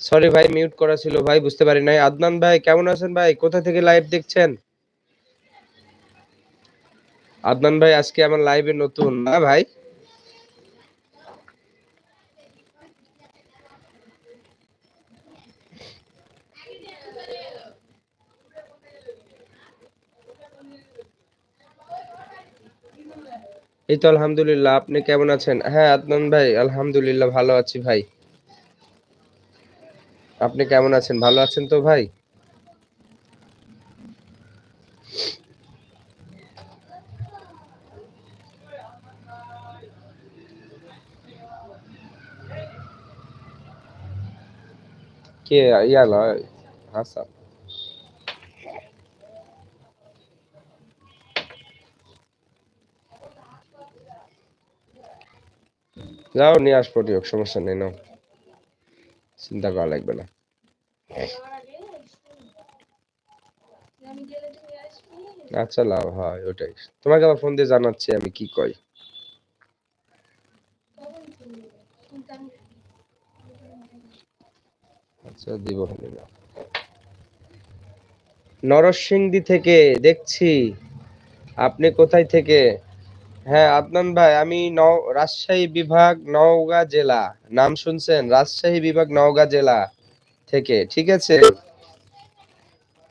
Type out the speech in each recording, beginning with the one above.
Sorry ভাই mute করা ছিল ভাই, বুঝতে পারি নাই। আদনান ভাই, কেমন আছেন ভাই? কোথা থেকে লাইভ দেখছেন? আদনান ভাই, আজকে আমার লাইভে নতুন, না ভাই? এই তো আলহামদুলিল্লাহ, আপনি কেমন আছেন? হ্যাঁ আদনান ভাই, আলহামদুলিল্লাহ, ভালো আছি ভাই। আপনি কেমন আছেন? ভালো আছেন তো ভাই? কে? ইয়ালা হাসান। যাও, নিয়ে আসব সমস্যা নেই, নাও। চিন্তা করা লাগবে না। আচ্ছা লাভ হয়, ওটাই। তোমাকে আবার ফোন দিয়ে জানাচ্ছি আমি কি কই। আচ্ছা দিব না। নরসিংদী থেকে দেখছি। আপনি কোথায় থেকে? হ্যাঁ আদনান ভাই, আমি রাজশাহী বিভাগ নওগাঁ জেলা। নাম শুনছেন? রাজশাহী বিভাগ নওগাঁ জেলা থেকে, ঠিক আছে?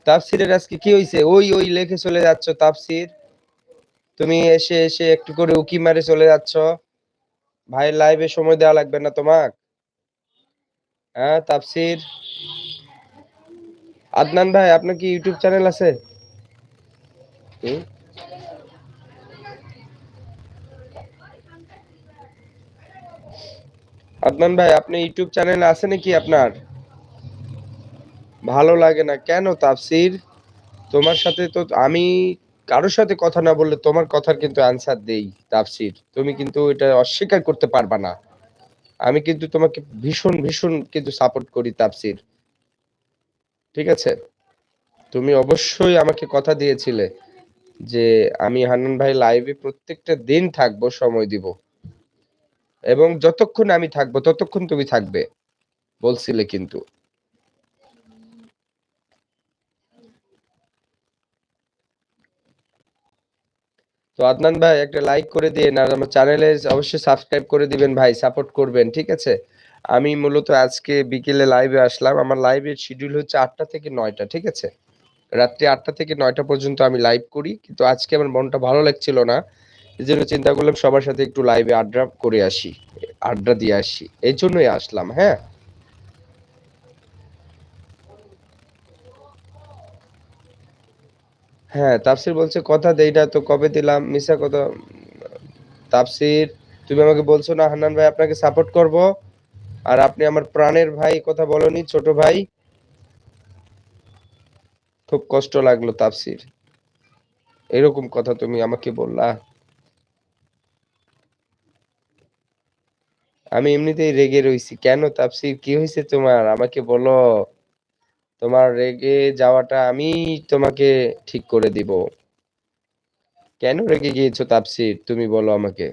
তাফসিরের আজকে কি হইছে? ওই ওই লেখে চলে যাচ্ছ তাফসির। তুমি এসে এসে একটু করে উকি মারে চলে যাচ্ছ। ভাই লাইভে সময় দেওয়া লাগবে না তোমাক। হ্যাঁ তাফসির। আদনান ভাই, আপনার কি ইউটিউব চ্যানেল আছে? হুম? আদনান ভাই, আপনি ইউটিউব চ্যানেল আছে নাকি আপনার? ভালো লাগে না। কেন তাফসির? তোমার সাথে তো আমি কারোর সাথে কথা না বললে তোমার কথার কিন্তু অ্যান্সার দেই তাফসির। তুমি কিন্তু এটা অস্বীকার করতে পারবা না। আমি কিন্তু তোমাকে ভীষণ ভীষণ কিন্তু সাপোর্ট করি তাফসির। ঠিক আছে? তুমি অবশ্যই আমাকে কথা দিয়েছিলে যে আমি হান্নান ভাই লাইভে প্রত্যেকটা দিন থাকব, সময় দিব। এবং যতক্ষণ আমি থাকব, ততক্ষণ তুমি থাকবে, বলছিলে কিন্তু। তো আদনান ভাই, একটা লাইক করে দিন আর আমার চ্যানেলে অবশ্যই সাবস্ক্রাইব করে দিবেন ভাই সাপোর্ট করবেন, ঠিক আছে? আমি মূলত আজকে বিকেলে লাইভে আসলাম, আমার লাইভের শিডিউল হচ্ছে আটটা থেকে নয়টা, ঠিক আছে? রাত্রি আটটা থেকে নয়টা পর্যন্ত আমি লাইভ করি, কিন্তু আজকে আমার মনটা ভালো লাগছিল না। এই জন্য চিন্তা করলাম সবার সাথে একটু লাইভে আড্ডা করে আসি, আড্ডা দিয়ে আসি। এই জন্যই আসলাম হ্যাঁ? হ্যাঁ তাফসির বলছে, কথা দেই না তো কবে দিলাম? মিশা কথা তাফসির তুমি আমাকে বলছো না, হান্নান ভাই, আপনাকে সাপোর্ট করব। আর আপনি আমার প্রাণের ভাই, কথা বলনি, ছোট ভাই। খুব কষ্ট লাগল তাফসির এরকম কথা তুমি আমাকে বললা। আমি এমনিতেই রেগে রইছি। কেন তাপসির কি হয়েছে তোমার? আমাকে বলো। তোমার রেগে যাওয়াটা আমি তোমাকে ঠিক করে দিব। কেন রেগে গিয়েছো তাপসির তুমি বলো আমাকে।